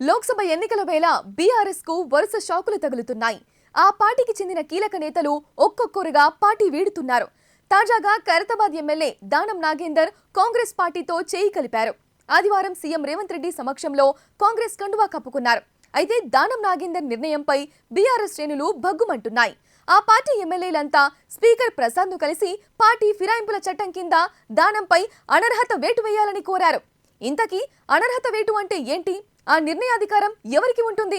లోక్సభ ఎన్నికల వేళ బీఆర్ఎస్కు వరుస షాకులు తగులుతున్నాయి. ఆ పార్టీకి చెందిన కీలక నేతలు ఒక్కొక్కరుగా పార్టీ వీడుతున్నారు. తాజాగా ఖైరతాబాద్ ఎమ్మెల్యే దానం నాగేందర్ కాంగ్రెస్ పార్టీతో చేయి కలిపారు. ఆదివారం సీఎం రేవంత్ రెడ్డి సమక్షంలో కాంగ్రెస్ కండువా కప్పుకున్నారు. అయితే దానం నాగేందర్ నిర్ణయంపై బీఆర్ఎస్ శ్రేణులు భగ్గుమంటున్నాయి. ఆ పార్టీ ఎమ్మెల్యేలంతా స్పీకర్ ప్రసాద్ను కలిసి పార్టీ ఫిరాయింపుల చట్టం కింద దానంపై అనర్హత వేటు వేయాలని కోరారు. ఇంతకీ అనర్హత వేటు అంటే ఏంటి? ఆ నిర్ణయాధికారం ఎవరికి ఉంటుంది?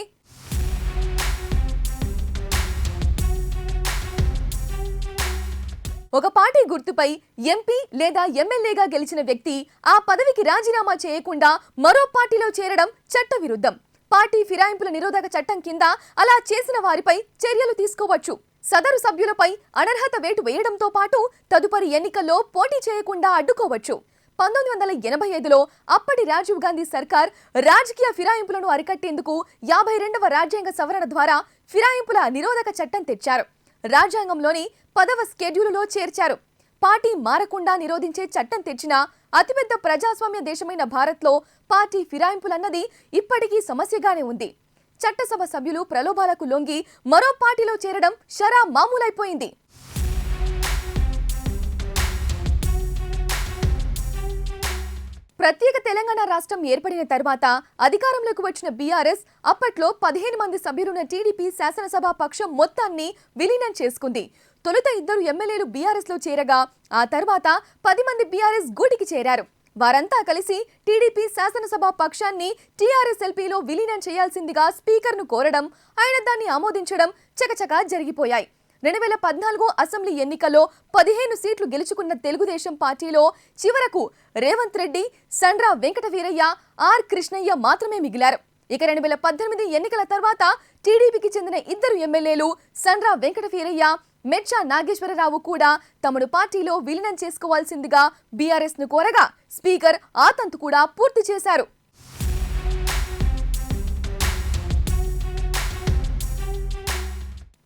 ఒక పార్టీ గుర్తుపై ఎంపీ లేదా ఎమ్మెల్యేగా గెలిచిన వ్యక్తి ఆ పదవికి రాజీనామా చేయకుండా మరో పార్టీలో చేరడం చట్టవిరుద్ధం. పార్టీ ఫిరాయింపుల నిరోధక చట్టం కింద అలా చేసిన వారిపై చర్యలు తీసుకోవచ్చు. సదరు సభ్యులపై అనర్హత వేటు వేయడంతో పాటు తదుపరి ఎన్నికల్లో పోటీ చేయకుండా అడ్డుకోవచ్చు. పంతొమ్మిది వందల ఎనభై ఐదులో అప్పటి రాజీవ్ గాంధీ సర్కార్ రాజకీయ ఫిరాయింపులను అరికట్టేందుకు యాభై రెండవ రాజ్యాంగ సవరణ ద్వారా ఫిరాయింపుల నిరోధక చట్టం తెచ్చారు. రాజ్యాంగంలోని పదవ స్కెడ్యూలులో చేర్చారు. పార్టీ మారకుండా నిరోధించే చట్టం తెచ్చిన అతిపెద్ద ప్రజాస్వామ్య దేశమైన భారత్లో పార్టీ ఫిరాయింపులన్నది ఇప్పటికీ సమస్యగానే ఉంది. చట్టసభ సభ్యులు ప్రలోభాలకు లొంగి మరో పార్టీలో చేరడం షరా మామూలైపోయింది. ప్రత్యేక తెలంగాణ రాష్ట్రం ఏర్పడిన తర్వాత అధికారంలోకి వచ్చిన బీఆర్ఎస్ అప్పట్లో పదిహేను మంది సభ్యులున్న టీడీపీ శాసనసభ పక్షం మొత్తాన్ని విలీనం చేసుకుంది. తొలుత ఇద్దరు ఎమ్మెల్యేలు బీఆర్ఎస్లో చేరగా ఆ తర్వాత పది మంది బీఆర్ఎస్ గూటికి చేరారు. వారంతా కలిసి టీడీపీ శాసనసభ పక్షాన్ని టీఆర్ఎస్ ఎల్పీలో విలీనం చేయాల్సిందిగా స్పీకర్ను కోరడం ఆయన దాన్ని ఆమోదించడం చకచకా జరిగిపోయాయి. రెండు వేల పద్నాలుగు అసెంబ్లీ ఎన్నికల్లో పదిహేను సీట్లు గెలుచుకున్న తెలుగుదేశం పార్టీలో చివరకు రేవంత్ రెడ్డి సండ్రా వెంకట వీరయ్య ఆర్ కృష్ణయ్య మాత్రమే మిగిలారు. ఇక రెండు వేల పద్దెనిమిది ఎన్నికల తర్వాత టీడీపీకి చెందిన ఇద్దరు ఎమ్మెల్యేలు సండ్రా వెంకట వీరయ్య మెచ్చా నాగేశ్వరరావు కూడా తమను పార్టీలో విలీనం చేసుకోవాల్సిందిగా బీఆర్ఎస్ను కోరగా స్పీకర్ ఆ తంతు కూడా పూర్తి చేశారు.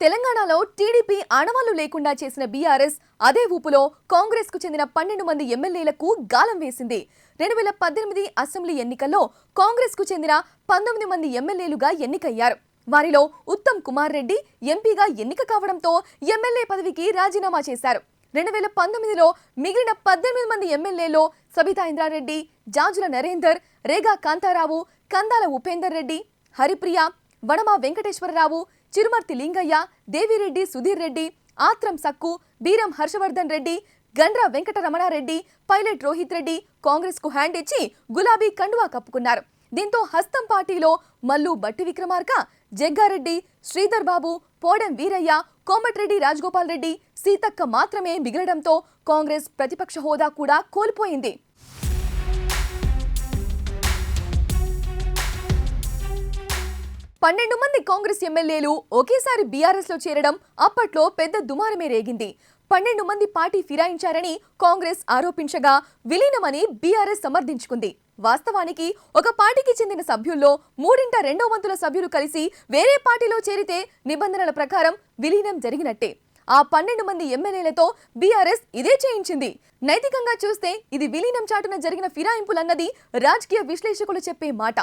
తెలంగాణలో టీడీపీ ఆనవాళ్ళు లేకుండా చేసిన బీఆర్ఎస్ అదే ఊపులో కాంగ్రెస్కు చెందిన పన్నెండు మంది ఎమ్మెల్యేలకు గాలం వేసింది. రెండు వేల పద్దెనిమిది అసెంబ్లీ ఎన్నికల్లో కాంగ్రెస్కు చెందిన పంతొమ్మిది మంది ఎమ్మెల్యేలుగా ఎన్నికయ్యారు. వారిలో ఉత్తమ్ కుమార్ రెడ్డి ఎంపీగా ఎన్నిక కావడంతో ఎమ్మెల్యే పదవికి రాజీనామా చేశారు. రెండు వేల పంతొమ్మిదిలో మిగిలిన పద్దెనిమిది మంది ఎమ్మెల్యేలో సబితా ఇంద్రారెడ్డి జాజుల నరేందర్ రేగా కాంతారావు కందాల ఉపేందర్ రెడ్డి హరిప్రియ వడమ వెంకటేశ్వరరావు చిరుమర్తి లింగయ్య దేవిరెడ్డి సుధీర్ రెడ్డి ఆత్రం సక్కు బీరం హర్షవర్ధన్ రెడ్డి గండ్ర వెంకటరమణారెడ్డి పైలట్ రోహిత్ రెడ్డి కాంగ్రెస్కు హ్యాండ్ ఇచ్చి గులాబీ కండువా కప్పుకున్నారు. దీంతో హస్తం పార్టీలో మల్లు బట్టి విక్రమార్క జగ్గారెడ్డి శ్రీధర్ బాబు పోడెం వీరయ్య కోమటిరెడ్డి రాజగోపాల్ రెడ్డి సీతక్క మాత్రమే మిగలడంతో కాంగ్రెస్ ప్రతిపక్ష హోదా కూడా కోల్పోయింది. పన్నెండు మంది కాంగ్రెస్ ఎమ్మెల్యేలు ఒకేసారి బీఆర్ఎస్లో చేరడం అప్పట్లో పెద్ద దుమారమే రేగింది. పన్నెండు మంది పార్టీ ఫిరాయించారని కాంగ్రెస్ ఆరోపించగా విలీనమని బీఆర్ఎస్ సమర్థించుకుంది. వాస్తవానికి ఒక పార్టీకి చెందిన సభ్యుల్లో మూడింట రెండో వంతుల సభ్యులు కలిసి వేరే పార్టీలో చేరితే నిబంధనల ప్రకారం విలీనం జరిగినట్టే. ఆ పన్నెండు మంది ఎమ్మెల్యేలతో బీఆర్ఎస్ ఇదే చేయించింది. నైతికంగా చూస్తే ఇది విలీనం చాటున జరిగిన ఫిరాయింపులన్నది రాజకీయ విశ్లేషకులు చెప్పే మాట.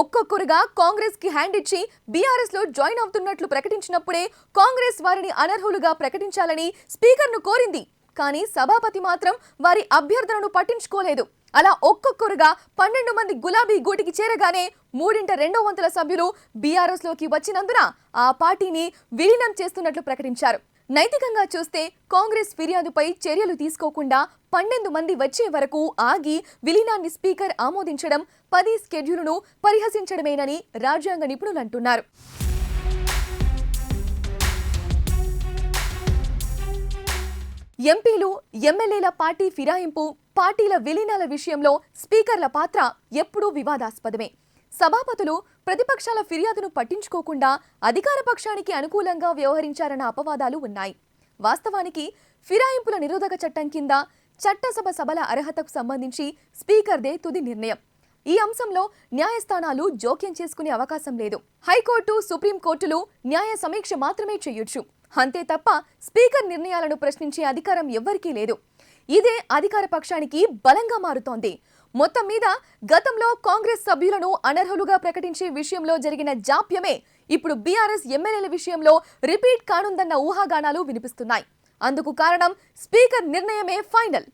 ఒక్కొక్కరుగా కాంగ్రెస్కి హ్యాండ్ ఇచ్చి బీఆర్ఎస్లో జాయిన్ అవుతున్నట్లు ప్రకటించినప్పుడే కాంగ్రెస్ వారిని అనర్హులుగా ప్రకటించాలని స్పీకర్ను కోరింది. కానీ సభాపతి మాత్రం వారి అభ్యర్థనను పట్టించుకోలేదు. అలా ఒక్కొక్కరుగా పన్నెండు మంది గులాబీ గూటికి చేరగానే మూడింట రెండో వంతుల సభ్యులు బీఆర్ఎస్లోకి వచ్చినందున ఆ పార్టీని విలీనం చేస్తున్నట్లు ప్రకటించారు. నైతికంగా చూస్తే కాంగ్రెస్ ఫిర్యాదుపై చర్యలు తీసుకోకుండా పన్నెండు మంది వచ్చే వరకు ఆగి విలీనాన్ని స్పీకర్ ఆమోదించడం పది స్కెడ్యూల్ను పరిహసించడమేనని రాజ్యాంగ నిపుణులు అంటున్నారు. ఎంపీలు ఎమ్మెల్యేల పార్టీ ఫిరాయింపు పార్టీల విలీనాల విషయంలో స్పీకర్ల పాత్ర ఎప్పుడూ వివాదాస్పదమే. సభాపతులు ప్రతిపక్షాల ఫిర్యాదును పట్టించుకోకుండా అధికార పక్షానికి అనుకూలంగా వ్యవహరించారన్న అపవాదాలు ఉన్నాయి. వాస్తవానికి ఫిరాయింపుల నిరోధక చట్టం కింద చట్టసభ సభల అర్హతకు సంబంధించి స్పీకర్దే తుది నిర్ణయం. ఈ అంశంలో న్యాయస్థానాలు జోక్యం చేసుకునే అవకాశం లేదు. హైకోర్టు సుప్రీంకోర్టులు న్యాయ సమీక్ష మాత్రమే చేయొచ్చు. అంతే తప్ప స్పీకర్ నిర్ణయాలను ప్రశ్నించే అధికారం ఎవ్వరికీ లేదు. ఇదే అధికార పక్షానికి బలంగా మారుతోంది. మొత్తం మీద గతంలో కాంగ్రెస్ సభ్యులను అనర్హులుగా ప్రకటించే విషయంలో జరిగిన జాప్యమే ఇప్పుడు బీఆర్ఎస్ ఎమ్మెల్యేల విషయంలో రిపీట్ కానుందన్న ఊహాగానాలు వినిపిస్తున్నాయి. అందుకు కారణం స్పీకర్ నిర్ణయమే ఫైనల్.